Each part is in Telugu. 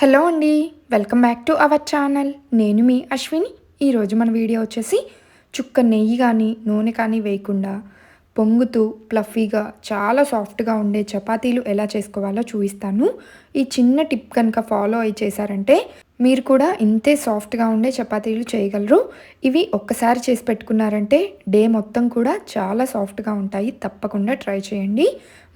హలో అండి welcome back to our channel. నేను మీ అశ్విని. ఈరోజు మన వీడియో వచ్చేసి చుక్క నెయ్యి కానీ నూనె కానీ వేయకుండా పొంగుతూ ప్లఫీగా చాలా సాఫ్ట్గా ఉండే చపాతీలు ఎలా చేసుకోవాలో చూపిస్తాను. ఈ చిన్న టిప్ కనుక ఫాలో అయి చేశారంటే మీరు కూడా ఇంతే సాఫ్ట్గా ఉండే చపాతీలు చేయగలరు. ఇవి ఒక్కసారి చేసి పెట్టుకున్నారంటే డే మొత్తం కూడా చాలా సాఫ్ట్గా ఉంటాయి. తప్పకుండా ట్రై చేయండి.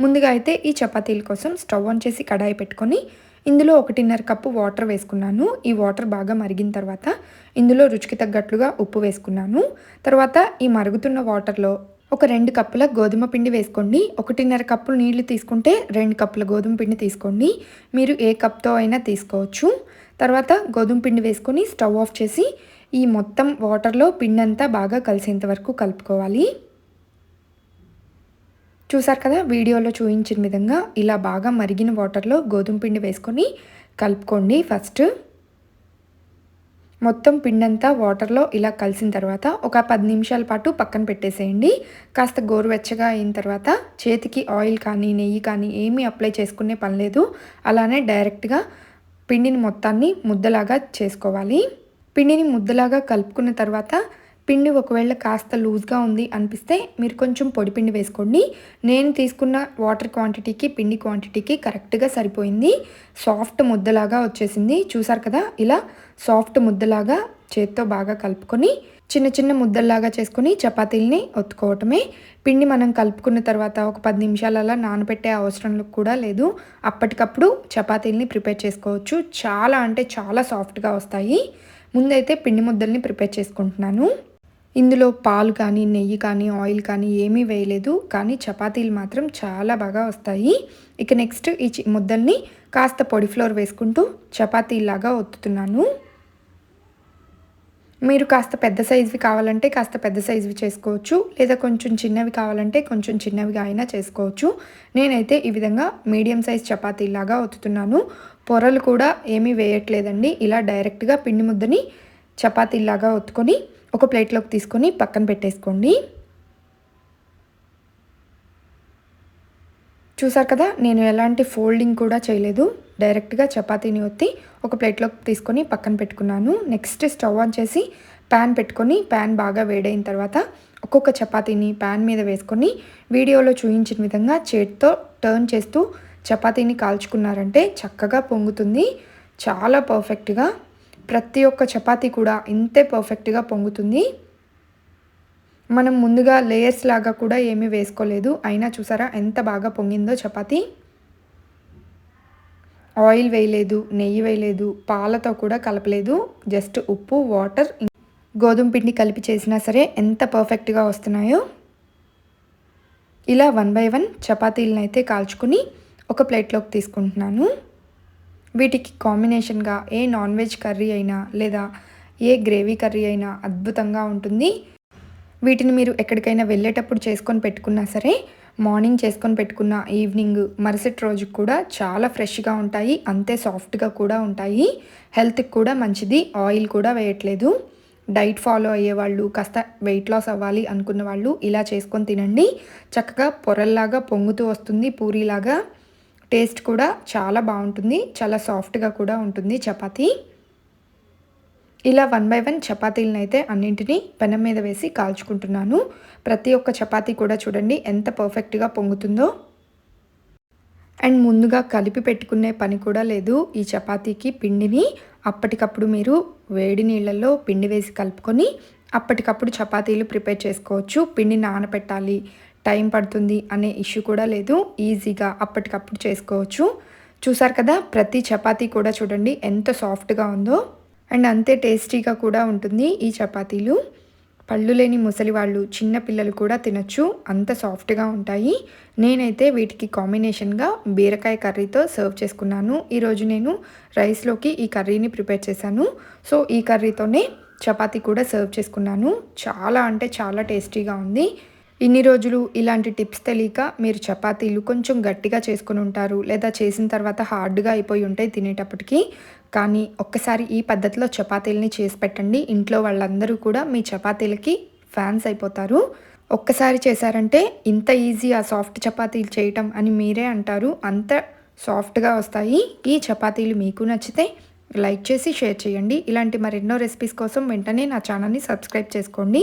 ముందుగా అయితే ఈ చపాతీల కోసం స్టవ్ ఆన్ చేసి కడాయి పెట్టుకొని ఇందులో ఒకటిన్నర కప్పు వాటర్ వేసుకున్నాను. ఈ వాటర్ బాగా మరిగిన తర్వాత ఇందులో రుచికి తగ్గట్లుగా ఉప్పు వేసుకున్నాను. తర్వాత ఈ మరుగుతున్న వాటర్లో ఒక రెండు కప్పుల గోధుమ పిండి వేసుకోండి. ఒకటిన్నర కప్పులు నీళ్ళు తీసుకుంటే రెండు కప్పుల గోధుమ పిండి తీసుకోండి. మీరు ఏ కప్తో అయినా తీసుకోవచ్చు. తర్వాత గోధుమ పిండి వేసుకొని స్టవ్ ఆఫ్ చేసి ఈ మొత్తం వాటర్లో పిండి అంతా బాగా కలిసేంత వరకు కలుపుకోవాలి. చూసారు కదా వీడియోలో చూపించిన విధంగా ఇలా బాగా మరిగిన వాటర్లో గోధుమ పిండి వేసుకొని కలుపుకోండి ఫస్ట్. మొత్తం పిండంతా వాటర్లో ఇలా కలిసిన తర్వాత ఒక పది నిమిషాల పాటు పక్కన పెట్టేసేయండి. కాస్త గోరువెచ్చగా అయిన తర్వాత చేతికి ఆయిల్ కానీ నెయ్యి కానీ ఏమీ అప్లై చేసుకునే పని లేదు. అలానే డైరెక్ట్గా పిండిని మొత్తాన్ని ముద్దలాగా చేసుకోవాలి. పిండిని ముద్దలాగా కలుపుకున్న తర్వాత పిండి ఒకవేళ కాస్త లూజ్గా ఉంది అనిపిస్తే మీరు కొంచెం పొడి పిండి వేసుకోండి. నేను తీసుకున్న వాటర్ క్వాంటిటీకి పిండి క్వాంటిటీకి కరెక్ట్గా సరిపోయింది. సాఫ్ట్ ముద్దలాగా వచ్చేసింది. చూసారు కదా? ఇలా సాఫ్ట్ ముద్దలాగా చేత్తో బాగా కలుపుకొని చిన్న చిన్న ముద్దల్లాగా చేసుకొని చపాతీల్ని ఒత్తుకోవటమే. పిండి మనం కలుపుకున్న తర్వాత ఒక పది నిమిషాలలో నానబెట్టే అవసరం కూడా లేదు. అప్పటికప్పుడు చపాతీల్ని ప్రిపేర్ చేసుకోవచ్చు. చాలా అంటే చాలా సాఫ్ట్గా వస్తాయి. ముందైతే పిండి ముద్దల్ని ప్రిపేర్ చేసుకుంటున్నాను. ఇందులో పాలు కానీ నెయ్యి కానీ ఆయిల్ కానీ ఏమీ వేయలేదు. కానీ చపాతీలు మాత్రం చాలా బాగా వస్తాయి. ఇక నెక్స్ట్ ఈ ముద్దల్ని కాస్త పొడి ఫ్లోర్ వేసుకుంటూ చపాతీలాగా ఒత్తుతున్నాను. మీరు కాస్త పెద్ద సైజువి కావాలంటే కాస్త పెద్ద సైజువి చేసుకోవచ్చు. లేదా కొంచెం చిన్నవి కావాలంటే కొంచెం చిన్నవిగా అయినా చేసుకోవచ్చు. నేనైతే ఈ విధంగా మీడియం సైజ్ చపాతీలాగా ఒత్తుతున్నాను. పొరలు కూడా ఏమీ వేయట్లేదండి. ఇలా డైరెక్ట్గా పిండి ముద్దని చపాతీలాగా ఒత్తుకొని ఒక ప్లేట్లోకి తీసుకొని పక్కన పెట్టేసుకోండి. చూసారు కదా నేను ఎలాంటి ఫోల్డింగ్ కూడా చేయలేదు. డైరెక్ట్గా చపాతీని ఒత్తి ఒక ప్లేట్లోకి తీసుకొని పక్కన పెట్టుకున్నాను. నెక్స్ట్ స్టవ్ ఆన్ చేసి ప్యాన్ పెట్టుకొని ప్యాన్ బాగా వేడైన తర్వాత ఒక్కొక్క చపాతీని ప్యాన్ మీద వేసుకొని వీడియోలో చూపించిన విధంగా చేతితో టర్న్ చేస్తూ చపాతీని కాల్చుకున్నారంటే చక్కగా పొంగుతుంది. చాలా పర్ఫెక్ట్గా ప్రతి ఒక్క చపాతీ కూడా ఇంతే పర్ఫెక్ట్గా పొంగుతుంది. మనం ముందుగా లేయర్స్ లాగా కూడా ఏమీ వేసుకోలేదు. అయినా చూసారా ఎంత బాగా పొంగిందో చపాతీ. ఆయిల్ వేయలేదు నెయ్యి వేయలేదు పాలతో కూడా కలపలేదు. జస్ట్ ఉప్పు వాటర్ గోధుమ పిండి కలిపి చేసినా సరే ఎంత పర్ఫెక్ట్గా వస్తున్నాయో. ఇలా వన్ బై వన్ చపాతీలను అయితే కాల్చుకుని ఒక ప్లేట్లోకి తీసుకుంటున్నాను. వీటికి కాంబినేషన్గా ఏ నాన్ వెజ్ కర్రీ అయినా లేదా ఏ గ్రేవీ కర్రీ అయినా అద్భుతంగా ఉంటుంది. వీటిని మీరు ఎక్కడికైనా వెళ్ళేటప్పుడు చేసుకొని పెట్టుకున్నా సరే మార్నింగ్ చేసుకొని పెట్టుకున్న ఈవినింగ్ మరుసటి రోజు కూడా చాలా ఫ్రెష్గా ఉంటాయి. అంతే సాఫ్ట్గా కూడా ఉంటాయి. హెల్త్కి కూడా మంచిది. ఆయిల్ కూడా వేయట్లేదు. డైట్ ఫాలో అయ్యేవాళ్ళు కాస్త వెయిట్ లాస్ అవ్వాలి అనుకున్న వాళ్ళు ఇలా చేసుకొని తినండి. చక్కగా పొరల్లాగా పొంగుతూ వస్తుంది పూరీలాగా. టేస్ట్ కూడా చాలా బాగుంటుంది. చాలా సాఫ్ట్గా కూడా ఉంటుంది చపాతీ. ఇలా వన్ బై వన్ చపాతీలను అయితే అన్నింటినీ పెనం మీద వేసి కాల్చుకుంటున్నాను. ప్రతి ఒక్క చపాతీ కూడా చూడండి ఎంత పర్ఫెక్ట్గా పొంగుతుందో. అండ్ ముందుగా కలిపి పెట్టుకునే పని కూడా లేదు. ఈ చపాతీకి పిండిని అప్పటికప్పుడు మీరు వేడి నీళ్ళల్లో పిండి వేసి కలుపుకొని అప్పటికప్పుడు చపాతీలు ప్రిపేర్ చేసుకోవచ్చు. పిండి నానపెట్టాలి. టైం పడుతుంది అనే ఇష్యూ కూడా లేదు. ఈజీగా అప్పటికప్పుడు చేసుకోవచ్చు. చూసారు కదా ప్రతి చపాతీ కూడా చూడండి ఎంత సాఫ్ట్గా ఉందో. అండ్ అంతే టేస్టీగా కూడా ఉంటుంది ఈ చపాతీలు. పళ్ళు లేని ముసలి వాళ్ళు చిన్న పిల్లలు కూడా తినచ్చు. అంత సాఫ్ట్గా ఉంటాయి. నేనైతే వీటికి కాంబినేషన్గా బీరకాయ కర్రీతో సర్వ్ చేసుకున్నాను. ఈరోజు నేను రైస్లోకి ఈ కర్రీని ప్రిపేర్ చేశాను. సో ఈ కర్రీతోనే చపాతీ కూడా సర్వ్ చేసుకున్నాను. చాలా అంటే చాలా టేస్టీగా ఉంది. ఇన్ని రోజులు ఇలాంటి టిప్స్ తెలియక మీరు చపాతీలు కొంచెం గట్టిగా చేసుకుని ఉంటారు లేదా చేసిన తర్వాత హార్డ్గా అయిపోయి ఉంటాయి తినేటప్పటికి. కానీ ఒక్కసారి ఈ పద్ధతిలో చపాతీలని చేసి పెట్టండి. ఇంట్లో వాళ్ళందరూ కూడా మీ చపాతీలకి ఫ్యాన్స్ అయిపోతారు. ఒక్కసారి చేశారంటే ఇంత ఈజీ ఆ సాఫ్ట్ చపాతీలు చేయటం అని మీరే అంటారు. అంత సాఫ్ట్గా వస్తాయి. ఈ చపాతీలు మీకు నచ్చితే లైక్ చేసి షేర్ చేయండి. ఇలాంటి మరెన్నో రెసిపీస్ కోసం వెంటనే నా ఛానల్ని సబ్స్క్రైబ్ చేసుకోండి.